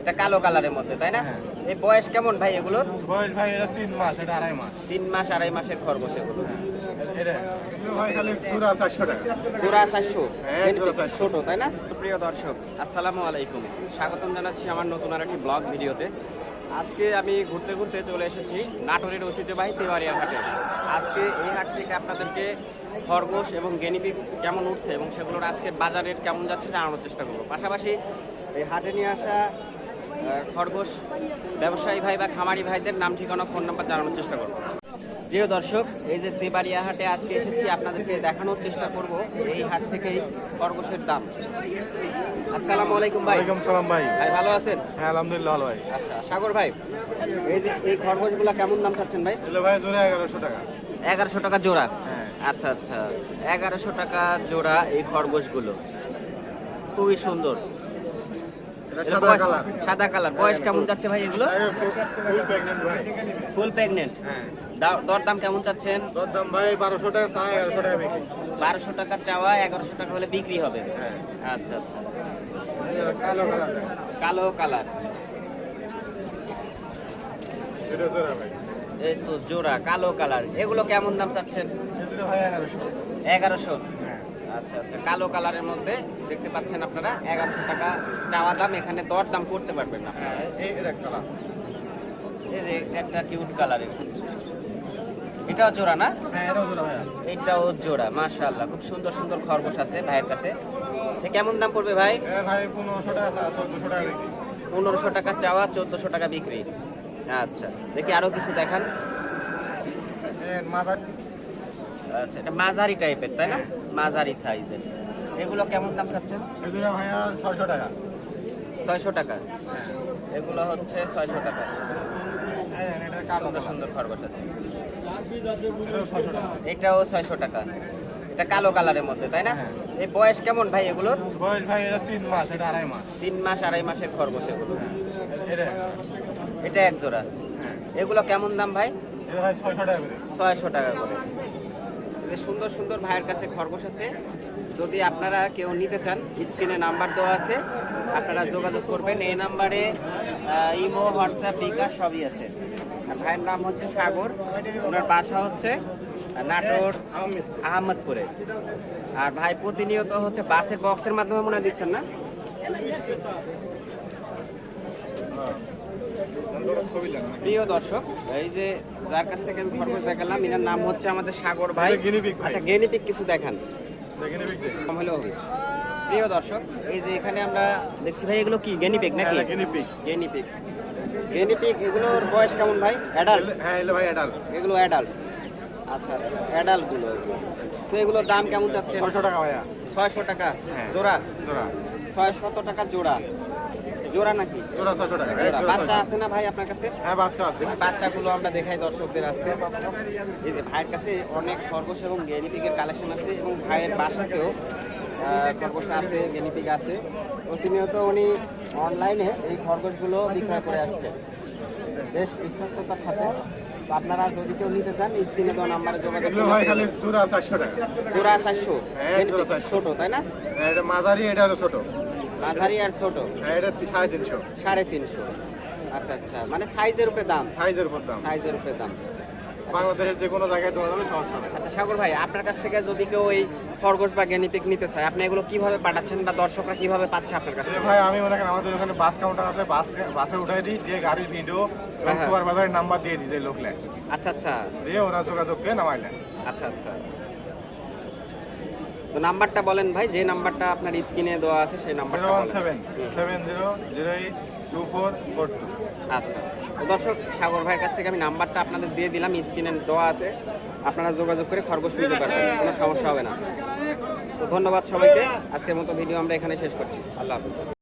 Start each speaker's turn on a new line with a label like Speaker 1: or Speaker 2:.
Speaker 1: এটা কালো কালারের মধ্যে তাই না?
Speaker 2: হ্যাঁ।
Speaker 1: এই বয়স কেমন ভাই এগুলোর?
Speaker 2: বয়স ভাই এটা তিন মাস এটা আড়াই মাস।
Speaker 1: তিন মাস আড়াই মাসের খরগোশ এগুলো।
Speaker 2: হ্যাঁ।
Speaker 1: ছোট তাই না? প্রিয় দর্শক আসসালামু আলাইকুম। স্বাগতম জানাচ্ছি আমার নতুন আর একটি ব্লগ ভিডিওতে। আজকে আমি ঘুরতে ঘুরতে চলে এসেছি নাটোরের ঐতিহ্যবাহী তেওয়ারিয়া ঘাটে আজকে এই হাট থেকে আপনাদেরকে খরগোশ এবং গেনিপিক কেমন উঠছে এবং সেগুলোর আজকে বাজার রেট কেমন যাচ্ছে জানানোর চেষ্টা করব। পাশাপাশি এই হাটে নিয়ে আসা খরগোশ ব্যবসায়ী ভাই বা খামারি ভাইদের নাম ঠিকানা ফোন নাম্বার জানানোর চেষ্টা করব। প্রিয় দর্শক এই যে তেবাড়িয়া হাটে আজকে এসেছি আপনাদেরকে দেখানোর চেষ্টা করব এই হাট থেকেই খরগোশের দাম। আসসালামু আলাইকুম ভাই।
Speaker 2: ওয়ালাইকুম সালাম ভাই।
Speaker 1: ভাই ভালো আছেন?
Speaker 2: হ্যাঁ আলহামদুলিল্লাহ ভালো ভাই।
Speaker 1: আচ্ছা সাগর ভাই এই যে এই খরগোশগুলো কেমন দাম চাচ্ছেন ভাই?
Speaker 2: ভাই জোরে এগারোশো টাকা।
Speaker 1: এগারোশো টাকা জোড়া?
Speaker 2: হ্যাঁ।
Speaker 1: আচ্ছা আচ্ছা। এগারোশো টাকা জোড়া এই খরগোশগুলো। খুবই সুন্দর।
Speaker 2: সাদা কালার
Speaker 1: বয়স কেমন যাচ্ছে ভাই এগুলো?
Speaker 2: ফুল প্রেগনেন্ট হ্যাঁ।
Speaker 1: দর দাম কেমন চাচ্ছেন?
Speaker 2: তোর দাম ভাই বারোশো টাকা চা এগারোশো টাকা বিক্রি।
Speaker 1: বারোশো টাকা চাওয়া এগারোশো টাকা হলে বিক্রি হবে।
Speaker 2: হ্যাঁ।
Speaker 1: আচ্ছা আচ্ছা।
Speaker 2: কালো কালার
Speaker 1: এই তো জোড়া কালো কালার এগুলো কেমন দাম চাচ্ছেন?
Speaker 2: এগারোশো।
Speaker 1: আচ্ছা আচ্ছা কালো কালারের মধ্যে দেখতে পাচ্ছেন আপনারা এগারোশো টাকা চাওয়া দাম এখানে দর দাম করতে পারবেন না।
Speaker 2: হ্যাঁ এই
Speaker 1: যে একটা কিউট কালারের। এটাও জোড়া না?
Speaker 2: হ্যাঁ এটাও জোড়া
Speaker 1: মাশাআল্লাহ খুব সুন্দর সুন্দর খরগোশ আছে ভাইয়ের কাছে। কেমন দাম পড়বে ভাই?
Speaker 2: ভাই পনেরোশো টাকা
Speaker 1: পনেরোশো টাকা চাওয়া চোদ্দোশো টাকা বিক্রি। আচ্ছা দেখি আরও কিছু দেখান। আচ্ছা এটা মাঝারি টাইপের তাই না? মাঝারি সাইজের। এগুলো কেমন দাম চাচ্ছেন?
Speaker 2: এগুলো ভাইয়া ছয়শো টাকা।
Speaker 1: ছয়শো টাকা। এগুলো হচ্ছে ছয়শো টাকা। সুন্দর সুন্দর খরগোশ আছে।
Speaker 2: এটাও ছয়শো টাকা।
Speaker 1: এটা কালো কালারের মধ্যে তাই না?
Speaker 2: হ্যাঁ।
Speaker 1: এই বয়স কেমন ভাই এগুলোর?
Speaker 2: বয়স ভাই এটা তিন মাস এটা আড়াই মাস।
Speaker 1: তিন মাস আড়াই মাসের খরগোশ এগুলো।
Speaker 2: হ্যাঁ এটা
Speaker 1: এক জোড়া।
Speaker 2: হ্যাঁ।
Speaker 1: এগুলো কেমন দাম ভাই?
Speaker 2: এটা ভাই ছয়শো টাকা করে।
Speaker 1: ছয়শো টাকা করে। এই সুন্দর সুন্দর ভাইয়ের কাছে খরগোশ আছে। যদি আপনারা কেউ নিতে চান, স্ক্রিনে নাম্বার দেওয়া আছে। আপনারা যোগাযোগ করবেন। এই নাম্বারে ইমো, হোয়াটসঅ্যাপ, বিকাশ সবই আছে। ভাইয়ের নাম হচ্ছে সাগর। ওনার বাসা হচ্ছে নাটোর, আহমদপুরে। আর ভাই প্রতিনিয়ত হচ্ছে বাসের বক্সের মাধ্যমে মনে দিচ্ছেন না? প্রিয় দর্শক এই যে যার কাছ থেকে আমি খরগোশ দেখালাম এনার নাম হচ্ছে আমাদের সাগর ভাই। আচ্ছা গেনিপিক কিছু দেখান।
Speaker 2: দেখে
Speaker 1: হলেও হবে প্রিয় দর্শক এই যে এখানে আমরা দেখছি ভাই এগুলো কি? গেনিপিক নাকি?
Speaker 2: গিনিপিক
Speaker 1: গেনিপিক গেনিপিক এগুলোর বয়স কেমন ভাই? অ্যাডাল্ট
Speaker 2: হ্যাঁ এলো ভাই এটাল
Speaker 1: এগুলো অ্যাডাল্ট আচ্ছা আচ্ছা অ্যাডাল্টগুলো এগুলো। তো এগুলোর দাম কেমন চাচ্ছে
Speaker 2: ছয়শো টাকা ভাইয়া।
Speaker 1: ছয়শো টাকা।
Speaker 2: হ্যাঁ।
Speaker 1: জোড়া?
Speaker 2: জোড়া।
Speaker 1: ছয় শত টাকা জোড়া। জোড়া নাকি?
Speaker 2: জোড়া ছয়শো টাকা।
Speaker 1: জোড়া। বাচ্চা আছে না ভাই আপনার কাছে?
Speaker 2: হ্যাঁ বাচ্চা আছে।
Speaker 1: বাচ্চাগুলো আমরা দেখাই দর্শকদের আজকে। এই যে ভাইয়ের কাছে অনেক খরগোশ এবং গেনিপিকের কালেকশন আছে এবং ভাইয়ের বাসাতেও খরগোশ আছে গেনিপিক আছে। প্রতিনিয়ত উনি অনলাইনে এই খরগোশগুলো বিক্রয় করে আসছে। বেশ বিশ্বস্ততার সাথে। আপনারা যদি কেউ নিতে চান স্ক্রিনে দেওয়া নাম্বারে যোগাযোগ করুন
Speaker 2: জোড়া চারশো টাকা।
Speaker 1: জোড়া চারশো।
Speaker 2: হ্যাঁ,
Speaker 1: ছোট তাই না?
Speaker 2: হ্যাঁ, এটা মাঝারি এটা হলো ছোট।
Speaker 1: মাঝারি আর ছোট?
Speaker 2: হ্যাঁ এটা সাড়ে তিনশো।
Speaker 1: সাড়ে তিনশো। আচ্ছা আচ্ছা। মানে সাইজের উপরে দাম?
Speaker 2: সাইজের উপর দাম।
Speaker 1: সাইজের উপরে দাম।
Speaker 2: বাংলাদেশের যে কোনো জায়গায় দেওয়া যাবে সমস্যা নেই
Speaker 1: আচ্ছা সাগর ভাই আপনার কাছ থেকে যদি কেউ এই খরগোশ বা গেনিপিক নিতে চায় আপনি এগুলো কীভাবে পাঠাচ্ছেন বা দর্শকরা কীভাবে পাচ্ছে আপনার কাছ
Speaker 2: যে ভাই আমি মনে করেন আমাদের ওখানে বাস কাউন্টার আছে বাস বাসে উঠাই দিই দিয়ে গাড়ির ভিডিও। সুপারভাইজারের নাম্বার দিয়ে দিই যে লোকলে
Speaker 1: আচ্ছা আচ্ছা।
Speaker 2: দিয়ে ওরা যোগাযোগ করে নামাইলেন
Speaker 1: আচ্ছা আচ্ছা। তো নাম্বারটা বলেন ভাই যে নাম্বারটা আপনার স্ক্রিনে দেওয়া আছে সেই নাম্বারটা বলেন। আচ্ছা। দর্শক সাগর ভাইয়ের কাছ থেকে আমি নাম্বারটা আপনাদের দিয়ে দিলাম স্ক্রিনে দেওয়া আছে। আপনারা যোগাযোগ করে খরগোশ নিতে পারবেন কোনো সমস্যা হবে না। তো ধন্যবাদ সবাইকে আজকের মতো ভিডিও আমরা এখানে শেষ করছি। আল্লাহ হাফিজ।